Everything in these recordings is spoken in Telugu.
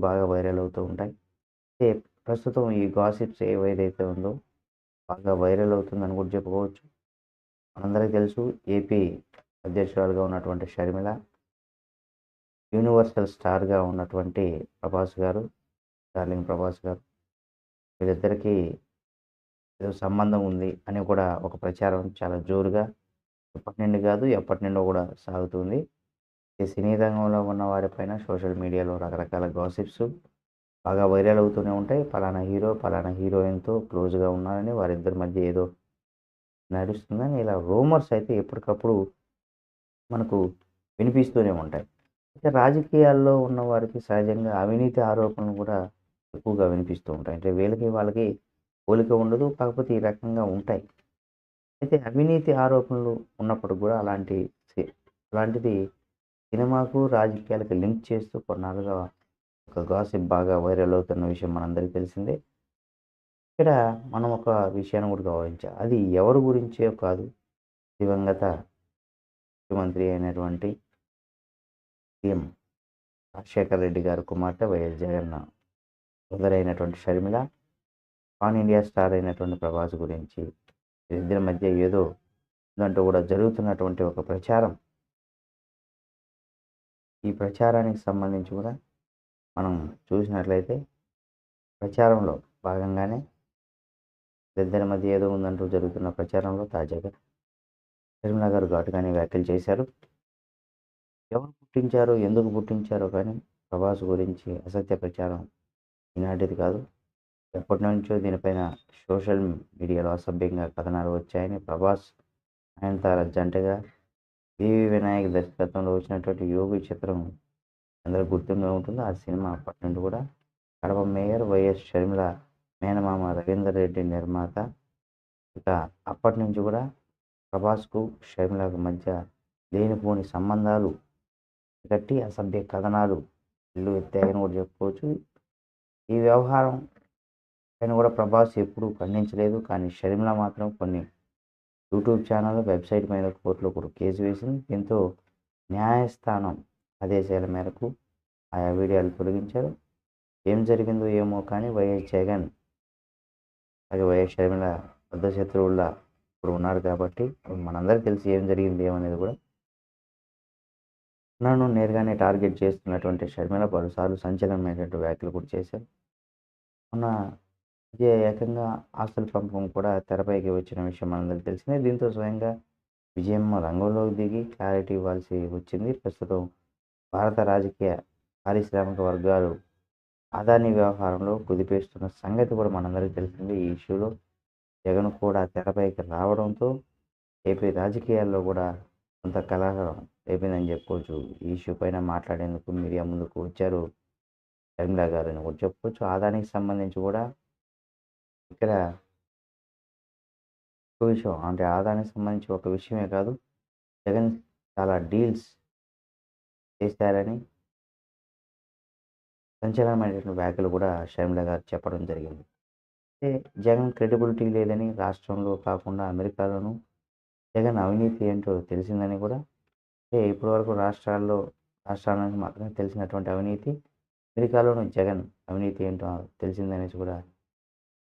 బాగా వైరల్ అవుతూ ఉంటాయి. అయితే ప్రస్తుతం ఈ గాసిప్స్ ఏవైతే ఉందో బాగా వైరల్ అవుతుందని కూడా చెప్పుకోవచ్చు. మనందరికీ తెలుసు ఏపీ అధ్యక్షురాలుగా ఉన్నటువంటి షర్మిల, యూనివర్సల్ స్టార్‌గా ఉన్నటువంటి ప్రభాస్ గారు, డార్లింగ్ ప్రభాస్ గారు. వీళ్ళిద్దరికీ ఏదో సంబంధం ఉంది అని కూడా ఒక ప్రచారం చాలా జోరుగా ఇప్పటి నుండి కాదు ఎప్పటి నుండో కూడా సాగుతుంది. ఈ సినీ రంగంలో ఉన్న వారిపైన సోషల్ మీడియాలో రకరకాల గాసిప్స్ బాగా వైరల్ అవుతూనే ఉంటాయి. పలానా హీరో, పలానా హీరోయిన్‌తో క్లోజ్‌గా ఉన్నారని, వారిద్దరి మధ్య ఏదో నడుస్తుందని ఇలా రూమర్స్ అయితే ఎప్పటికప్పుడు మనకు వినిపిస్తూనే ఉంటాయి. అయితే రాజకీయాల్లో ఉన్న వారికి సహజంగా అవినీతి ఆరోపణలు కూడా ఎక్కువగా వినిపిస్తూ ఉంటాయి. అంటే వీళ్ళకి, వాళ్ళకి పోలిక ఉండదు. కాకపోతే ఈ రకంగా ఉంటాయి. అయితే అవినీతి ఆరోపణలు ఉన్నప్పటికి కూడా అలాంటి అలాంటిది సినిమాకు, రాజకీయాలకు లింక్ చేస్తూ కొన్నాళ్ళుగా ఒక గాసిప్ బాగా వైరల్ అవుతున్న విషయం మనందరికీ తెలిసిందే. ఇక్కడ మనం ఒక విషయాన్ని కూడా గౌరవించాం అది ఎవరి గురించే కాదు. దివంగత ముఖ్యమంత్రి అయినటువంటి సీఎం రాజశేఖర్ రెడ్డి గారి కుమార్తె వైఎస్ జగన్ సోదరైనటువంటి షర్మిల, పాన్ ఇండియా స్టార్ అయినటువంటి ప్రభాస్ గురించి వీరిద్దరి మధ్య ఏదో దాంట్లో కూడా జరుగుతున్నటువంటి ఒక ప్రచారం. ఈ ప్రచారానికి సంబంధించి కూడా మనం చూసినట్లయితే ప్రచారంలో భాగంగానే ఇద్దరి మధ్య ఏదో ఉందంటూ జరుగుతున్న ప్రచారంలో తాజాగా నిర్మలా గారు ఘాటుగానే వ్యాఖ్యలు చేశారు. ఎవరు పుట్టించారు ఎందుకు పుట్టించారో కానీ ప్రభాస్ గురించి అసత్య ప్రచారం ఈనాటిది కాదు. ఎప్పటినుంచో దీనిపైన సోషల్ మీడియాలో అసభ్యంగా కథనాలు వచ్చాయని ప్రభాస్, ఆయన తన జంటగా వివి వినాయక్ దర్శకత్వంలో వచ్చినటువంటి 'యోగి' చిత్రం అందరికి గుర్తుండే ఉంటుంది. ఆ సినిమా అప్పటి నుండి కూడా కడప మేయర్ వైఎస్ షర్మిల మేనమామ రవీందర్ రెడ్డి నిర్మాత. ఇక అప్పటి నుంచి కూడా ప్రభాస్‌కు, షర్మిలకు మధ్య లేనిపోని సంబంధాలు కట్టి అసభ్య కథనాలు ఇల్లు ఎత్తాయని కూడా చెప్పుకోవచ్చు. ఈ వ్యవహారం పైన కూడా ప్రభాస్ ఎప్పుడూ ఖండించలేదు. కానీ షర్మిల మాత్రం కొన్ని యూట్యూబ్ ఛానల్, వెబ్‌సైట్ మీద కోర్టులో కూడా కేసు వేసింది. దీంతో న్యాయస్థానం ఆదేశాల మేరకు ఆయా వీడియోలు తొలగించారు. ఏం జరిగిందో ఏమో కానీ వైఎస్ జగన్ అలాగే వైఎస్ షర్మిల బద్ధశత్రువుల్లా ఇప్పుడు ఉన్నారు కాబట్టి మనందరికీ తెలిసి ఏం జరిగింది ఏమనేది కూడా. నన్ను నేరుగానే టార్గెట్ చేస్తున్నటువంటి షర్మిల పలుసార్లు సంచలనమైనటువంటి వ్యాఖ్యలు కూడా చేశారు. మొన్న ఇదే ఏకంగా ఆస్తుల పంపకం కూడా తెరపైకి వచ్చిన విషయం మనందరికీ తెలిసిందే. దీంతో స్వయంగా విజయమ్మ రంగంలోకి దిగి క్లారిటీ ఇవ్వాల్సి వచ్చింది. ప్రస్తుతం భారత రాజకీయ, పారిశ్రామిక వర్గాలు అదాని వ్యవహారంలో కుదిపేస్తున్న సంగతి కూడా మనందరికీ తెలిసిందే. ఈ ఇష్యూలో జగన్ కూడా తెరపైకి రావడంతో ఏపీ రాజకీయాల్లో కూడా కొంత కలహం రేపిందని చెప్పుకోవచ్చు. ఈ ఇష్యూ పైన మాట్లాడేందుకు మీడియా ముందుకు వచ్చారు షర్మిల గారు అని కూడా చెప్పుకోవచ్చు. ఆదానికి సంబంధించి కూడా ఇక్కడ ఒక విషయం అంటే ఆదాయానికి సంబంధించి ఒక విషయమే కాదు. జగన్ చాలా డీల్స్ చేశారని సంచలనమైనటువంటి వ్యాఖ్యలు కూడా షర్మిల గారు చెప్పడం జరిగింది. అయితే జగన్ క్రెడిబిలిటీ లేదని రాష్ట్రంలో కాకుండా అమెరికాలోనూ జగన్ అవినీతి ఏంటో తెలిసిందని కూడా అంటే ఇప్పటివరకు రాష్ట్రాల్లో రాష్ట్రానికి మాత్రమే తెలిసినటువంటి అవినీతి అమెరికాలోనూ జగన్ అవినీతి ఏంటో తెలిసిందనేసి కూడా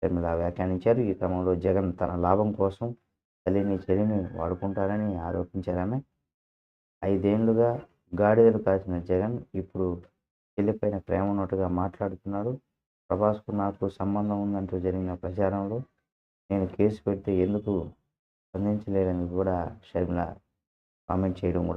షర్మిల వ్యాఖ్యానించారు. ఈ క్రమంలో జగన్ తన లాభం కోసం తల్లిని, చెల్లిని వాడుకుంటారని ఆరోపించారామె. ఐదేండ్లుగా గాడిదలు కాసిన జగన్ ఇప్పుడు చెల్లిపైన ప్రేమ ఉన్నట్టుగా మాట్లాడుతున్నాడు. ప్రభాస్‌కు నాకు సంబంధం ఉందంటూ జరిగిన ప్రచారంలో నేను కేసు పెడితే ఎందుకు స్పందించలేదని కూడా షర్మిల కామెంట్ చేయడం కూడా